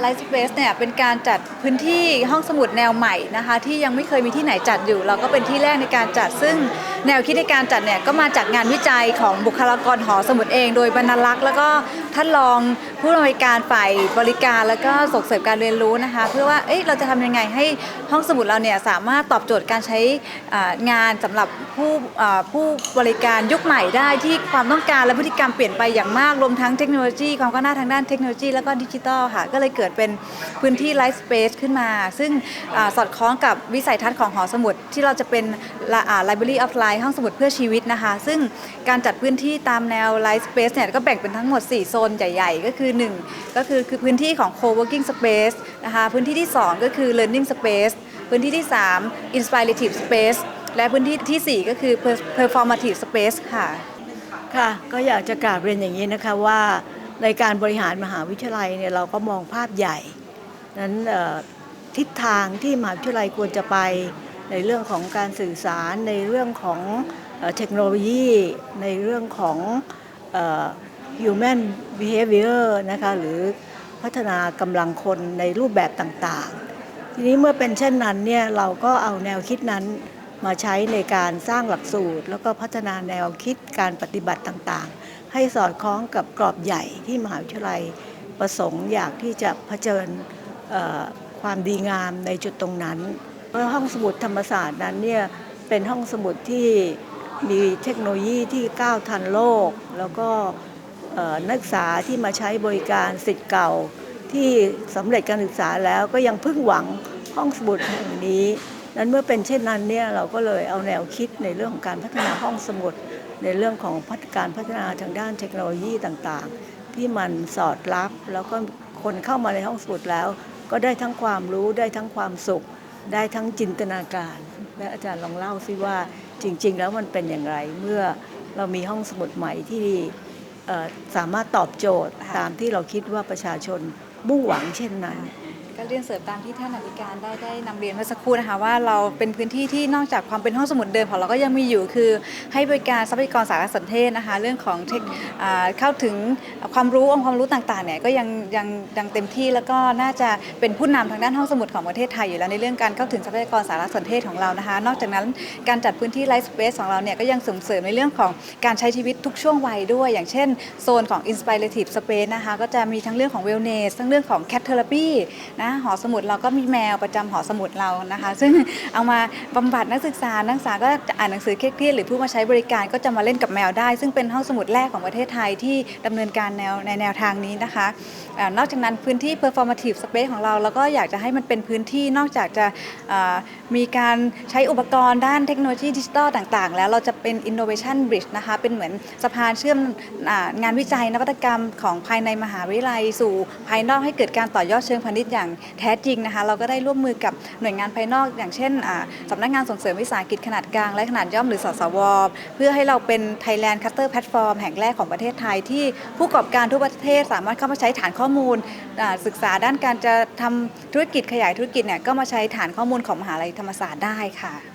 Light Space เนี่ยเป็นการจัดพื้นที่ห้องสมุดแนวใหม่นะคะที่ยังไม่เคยมีที่ไหนจัดอยู่ เราก็เป็นที่แรกในการจัด ซึ่งแนวคิดในการจัดเนี่ยก็มาจากงานวิจัยของบุคลากรหอสมุดเอง โดยบรรลักษ์แล้วก็ท่านรอง ผู้อำนวยการฝ่ายบริการแล้วก็ส่งเสริมการเรียนรู้นะคะ เพื่อว่าเอ๊ะเราจะทำยังไงให้ห้องสมุดเราเนี่ยสามารถตอบโจทย์การใช้งานสำหรับผู้ผู้บริการยุคใหม่ได้ที่ความต้องการและพฤติกรรมเปลี่ยนไปอย่างมากรวมทั้งเทคโนโลยีความก้าวหน้าทางด้านเทคโนโลยีแล้วก็ดิจิทัลค่ะก็เลยเกิดเป็นพื้นที่ Life Space ขึ้นมา ซึ่งอสอดคล้องกับวิสัยทัศน์ของหอสมุดที่เราจะเป็น La- อ่า Library of Life ห้องสมุดเพื่อชีวิตนะคะ ซึ่งการจัดพื้นที่ตามแนว Life Space เนี่ยก็แบ่งเป็นทั้งหมด 4 โซนใหญ่ ๆ ก็คือ1ก็คือคือพื้นที่ของ Co-working Space นะคะพื้นที่ที่ 2 ก็คือ Learning Space พื้นที่ที่ 3 Inspirative Space และพื้นที่ทีสี่ 4 ก็คือ performative Space ค่ะ ค่ะ ก็อยากจะกราบเรียนอย่างนี้นะคะว่าในการบริหารมหาวิทยาลัยเนี่ยเราก็มองภาพใหญ่ นั้นทิศทางที่มหาวิทยาลัยควรจะไปในเรื่องของการสื่อสารในเรื่องของเทคโนโลยี ในเรื่องของ human behavior นะคะหรือพัฒนากำลังคนในรูปแบบต่างๆ ทีนี้เมื่อเป็นเช่นนั้นเนี่ยเราก็เอาแนวคิดนั้นมาใช้ในการสร้างหลักสูตร แล้วก็พัฒนาแนวคิดการปฏิบัติต่างๆ ให้สอดคล้องกับกรอบใหญ่ที่มหาวิทยาลัยประสงค์อยากที่จะเผชิญความดีงามในจุดตรงนั้น เพราะห้องสมุดธรรมศาสตร์นั้นเนี่ยเป็นห้องสมุดที่มีเทคโนโลยีที่ก้าวทันโลก แล้วก็ นักศึกษาที่มาใช้บริการสิทธิ์เก่า ที่สำเร็จการศึกษาแล้วก็ยังพึ่งหวังห้องสมุดแห่งนี้นั้นเมื่อเป็นเช่นนั้นเนี่ยเราก็เลยเอาแนวคิดในเรื่องของการพัฒนาห้องสมุด ในเรื่องของพัฒการพัฒนาทางด้านเทคโนโลยีต่างๆ ที่มันสอดรับแล้วก็คนเข้ามาในห้องสมุดแล้ว ก็ได้ทั้งความรู้ได้ทั้งความสุข ได้ทั้งจินตนาการและอาจารย์ลองเล่าซิว่าจริง ๆ แล้วมันเป็นอย่างไรเมื่อเรามีห้องสมุดใหม่ที่ สามารถตอบโจทย์ตามที่เราคิดว่าประชาชนมุ่งหวังเช่นนั้น ก็เรียนเสริมตามที่ท่านอธิการได้ได้นำเรียนเมื่อสักครู่นะคะว่าเราเป็นพื้นที่ที่นอกจากความเป็นห้องสมุดเดิมของเราก็ยังมีอยู่คือ ให้บริการทรัพยากรสารสนเทศนะคะเรื่องของเทคอ่าเข้าถึงความรู้องค์ความรู้ต่างๆเนี่ยก็ยังยังยังเต็มที่แล้วก็น่าจะเป็นผู้นำทางด้านห้องสมุดของประเทศไทยอยู่แล้วในเรื่องการเข้าถึงทรัพยากรสารสนเทศของเรานะคะ นอกจากนั้นการจัดพื้นที่ไลฟ์สเปซของเราเนี่ยก็ยังส่งเสริมในเรื่องของการใช้ชีวิตทุกช่วงวัยด้วย อย่างเช่นโซนของ Inspirative Space นะคะก็จะมีทั้งเรื่องของ Wellness ทั้งเรื่องของ Cat Therapy นะหอสมุดเราก็มีแมวประจำหอสมุดเรานะคะ ซึ่งเอามาบำบัดนักศึกษานักศึกษาก็จะอ่านหนังสือเครียดๆหรือผู้มาใช้บริการก็จะมาเล่นกับแมวได้ ซึ่งเป็นห้องสมุดแรกของประเทศไทยที่ดำเนินการแนวในแนวทางนี้นะคะนอกจากนั้นพื้นที่ performative space ของเราเราก็อยากจะให้มันเป็นพื้นที่นอกจากจะมีการใช้อุปกรณ์ด้านเทคโนโลยีดิจิทัลต่างๆ แล้วเราจะเป็น innovation bridge นะคะเป็นเหมือนสะพานเชื่อมงานวิจัยนวัตกรรมของภายในมหาวิทยาลัยสู่ภายนอกให้เกิดการต่อยอดเชิงพาณิชย์อย่างแท้จริงนะคะ เราก็ได้ร่วมมือกับหน่วยงานภายนอก อย่างเช่นอ่าสำนักงานส่งเสริมวิสาหกิจขนาดกลางและขนาดย่อมหรือสสว เพื่อให้เราเป็น Thailand Cutter Platform แห่งแรกของประเทศไทย ที่ผู้ประกอบการทุกประเทศสามารถเข้ามาใช้ฐานข้อมูลศึกษาด้านการจะทำธุรกิจขยายธุรกิจเนี่ยก็มาใช้ฐานข้อมูลของมหาลัยธรรมศาสตร์ได้ค่ะ